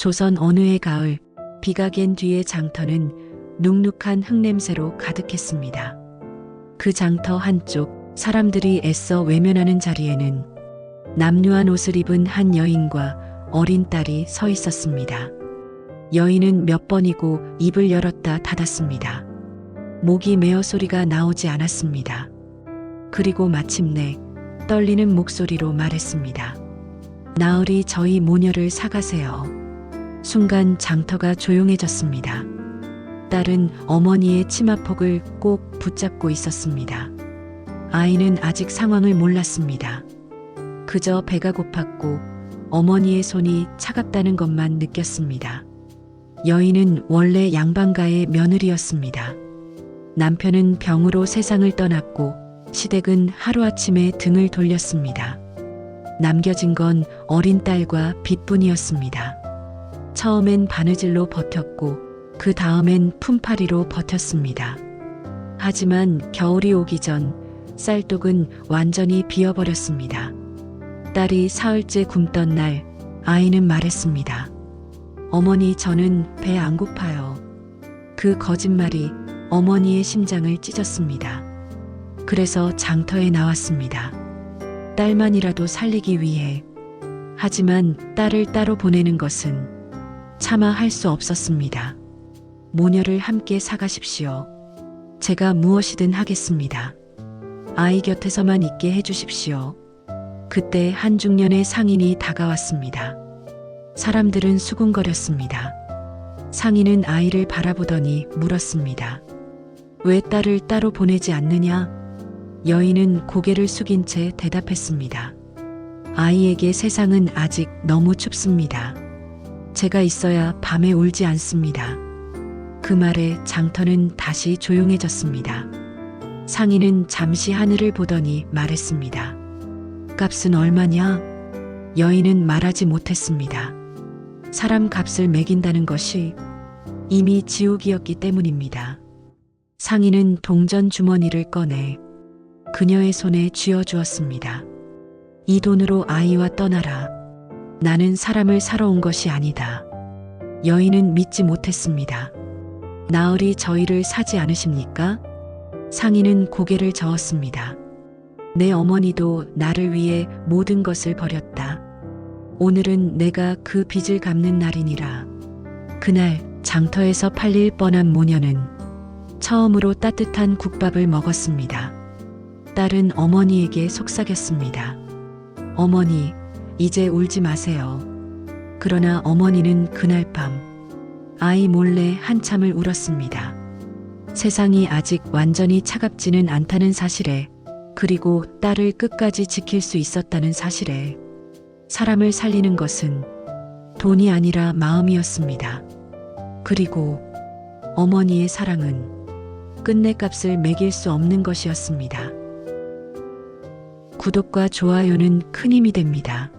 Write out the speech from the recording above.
조선 어느 해 가을 비가 갠 뒤의 장터는 눅눅한 흙냄새로 가득했습니다. 그 장터 한쪽 사람들이 애써 외면하는 자리에는 남루한 옷을 입은 한 여인과 어린 딸이 서 있었습니다. 여인은 몇 번이고 입을 열었다 닫았습니다. 목이 메어 소리가 나오지 않았습니다. 그리고 마침내 떨리는 목소리로 말했습니다. 나으리 저희 모녀를 사가세요. 순간 장터가 조용해졌습니다. 딸은 어머니의 치마폭을 꼭 붙잡고 있었습니다. 아이는 아직 상황을 몰랐습니다. 그저 배가 고팠고 어머니의 손이 차갑다는 것만 느꼈습니다. 여인은 원래 양반가의 며느리였습니다. 남편은 병으로 세상을 떠났고 시댁은 하루아침에 등을 돌렸습니다. 남겨진 건 어린 딸과 빚뿐이었습니다. 처음엔 바느질로 버텼고 그 다음엔 품팔이로 버텼습니다. 하지만 겨울이 오기 전 쌀독은 완전히 비어버렸습니다. 딸이 사흘째 굶던 날 아이는 말했습니다. 어머니 저는 배 안 고파요. 그 거짓말이 어머니의 심장을 찢었습니다. 그래서 장터에 나왔습니다. 딸만이라도 살리기 위해. 하지만 딸을 따로 보내는 것은 차마 할 수 없었습니다. 모녀를 함께 사가십시오. 제가 무엇이든 하겠습니다. 아이 곁에서만 있게 해주십시오. 그때 한 중년의 상인이 다가왔습니다. 사람들은 수군거렸습니다. 상인은 아이를 바라보더니 물었습니다. 왜 딸을 따로 보내지 않느냐? 여인은 고개를 숙인 채 대답했습니다. 아이에게 세상은 아직 너무 춥습니다. 제가 있어야 밤에 울지 않습니다. 그 말에 장터는 다시 조용해졌습니다. 상인은 잠시 하늘을 보더니 말했습니다. 값은 얼마냐? 여인은 말하지 못했습니다. 사람 값을 매긴다는 것이 이미 지옥이었기 때문입니다. 상인은 동전 주머니를 꺼내 그녀의 손에 쥐어 주었습니다. 이 돈으로 아이와 떠나라. 나는 사람을 사러 온 것이 아니다. 여인은 믿지 못했습니다. 나으리 저희를 사지 않으십니까? 상인은 고개를 저었습니다. 내 어머니도 나를 위해 모든 것을 버렸다. 오늘은 내가 그 빚을 갚는 날이니라. 그날 장터에서 팔릴 뻔한 모녀는 처음으로 따뜻한 국밥을 먹었습니다. 딸은 어머니에게 속삭였습니다. 어머니, 이제 울지 마세요. 그러나 어머니는 그날 밤 아이 몰래 한참을 울었습니다. 세상이 아직 완전히 차갑지는 않다는 사실에 그리고 딸을 끝까지 지킬 수 있었다는 사실에 사람을 살리는 것은 돈이 아니라 마음이었습니다. 그리고 어머니의 사랑은 끝내 값을 매길 수 없는 것이었습니다. 구독과 좋아요는 큰 힘이 됩니다.